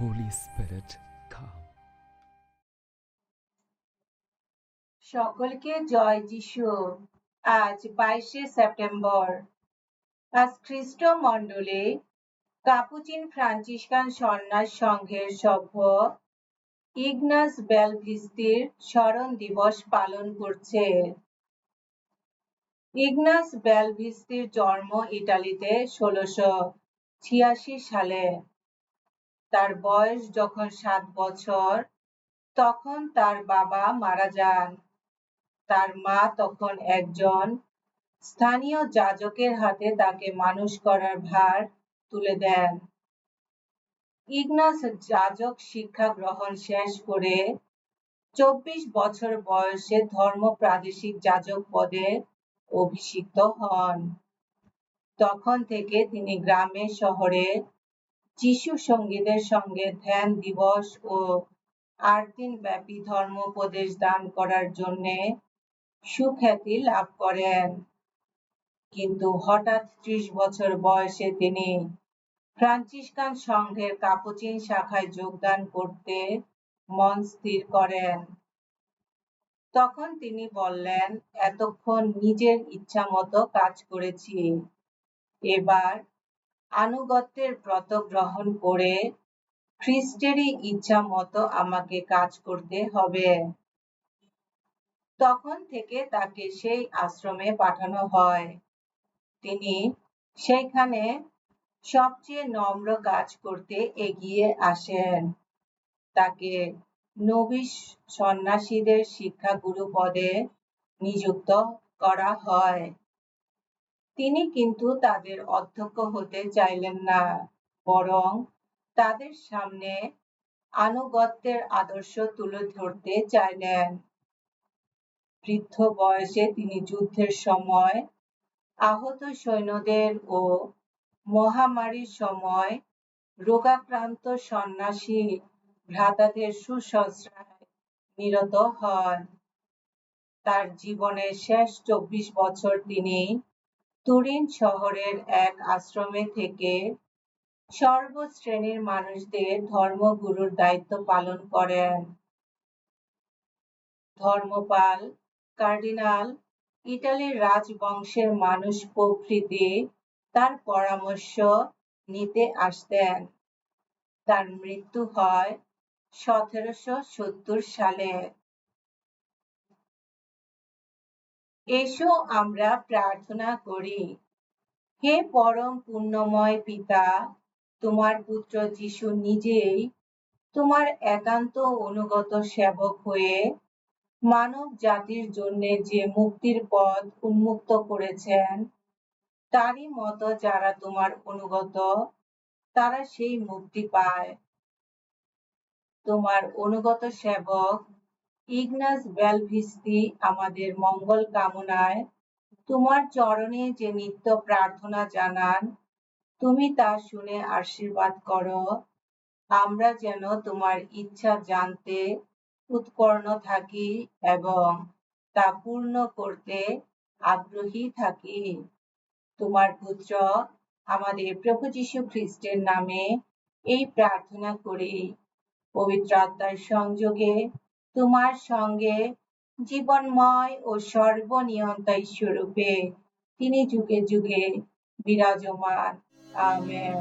Holy Spirit, come. সকলকে জয় যিশু। আজ বাইশে সেপ্টেম্বর। আজ খ্রিস্ট মণ্ডলে কাপুচিন ফ্রান্সিসকান সন্ন্যাস সংঘের সভ্য ইগনাস বেলভিস্তির স্মরণ দিবস পালন করছে। ইগনাস বেলভিস্তির জন্ম ইটালিতে ষোলশো ছিয়াশি সালে। তার বয়স যখন সাত বছর, তখন তার বাবা মারা যান। তার মা তখন একজন স্থানীয় যাজকের হাতে তাকে মানুষ করার ভার তুলে দেন। ইগনাস যাজক শিক্ষা গ্রহণ শেষ করে চব্বিশ বছর বয়সে ধর্ম প্রাদেশিক যাজক পদে অভিষিক্ত হন। তখন থেকে তিনি গ্রামে, শহরে যিশু সঙ্গীদের সঙ্গে ধ্যান দিবস ও আট দিন ব্যাপী ধর্মোপদেশ দান করার জন্যে সুখ্যাতি লাভ করেন। কিন্তু হঠাৎ ত্রিশ বছর বয়সে তিনি ফ্রান্সিসকান সংঘের কাপুচিন শাখায় যোগদান করতে মন স্থির করেন। তখন তিনি বললেন, এতক্ষণ নিজের ইচ্ছা মতো কাজ করেছি। এবার আনুগত্যের ব্রত গ্রহণ করে খ্রিস্টেরই ইচ্ছা মতো আমাকে কাজ করতে হবে। তখন থেকে তাকে সেই আশ্রমে পাঠানো হয়। তিনি সেইখানে সবচেয়ে নম্র কাজ করতে এগিয়ে আসেন। তাকে নবিশ সন্ন্যাসীদের শিক্ষাগুরু পদে নিযুক্ত করা হয়। তিনি কিন্তু তাদের অধ্যক্ষ হতে চাইলেন না, বরং তাদের সামনে আনুগত্যের আদর্শ তুলে ধরতে চাইলেন। বৃদ্ধ বয়সে তিনি যুদ্ধের সময় আহত সৈন্যদের ও মহামারীর সময় রোগাক্রান্ত সন্ন্যাসী ভ্রাতাদের সুশ্রূষায় নিরত হন। তার জীবনের শেষ চব্বিশ বছর তিনি তুরিন শহরের এক আশ্রমে থেকে সর্বশ্রেণীর মানুষদের ধর্মগুরুর দায়িত্ব পালন করেন। ধর্মপাল, কার্ডিনাল ইটালির রাজবংশের মানুষ প্রভৃতি তার পরামর্শ নিতে আসতেন। তার মৃত্যু হয় সতেরোশো সত্তর সালে। এসো আমরা প্রার্থনা করি। হে পরম পুণ্যময় পিতা, তোমার পুত্র যিশু নিজেই তোমার একান্ত অনুগত সেবক হয়ে মানব জাতির জন্য যে মুক্তির পথ উন্মুক্ত করেছেন, তারই মতো যারা তোমার অনুগত, তারা সেই মুক্তি পায়। তোমার অনুগত সেবক ইগনাস বেলভিস্তি, আমাদের মঙ্গল কামনায় তোমার চরণে যে নিত্য প্রার্থনা জানান, তুমি তা শুনে আশীর্বাদ করো। আমরা যেন তোমার ইচ্ছা জানতে উৎপন্ন থাকি এবং তা পূর্ণ করতে আগ্রহী থাকি। তোমার পুত্র, আমাদের প্রভু যীশু খ্রিস্টের নামে এই প্রার্থনা করি। পবিত্র আত্মার সংযোগে তোমার সঙ্গে জীবনময় ও সর্বনিয়ন্তাই স্বরূপে তিনি যুগে যুগে বিরাজমান। আমেন।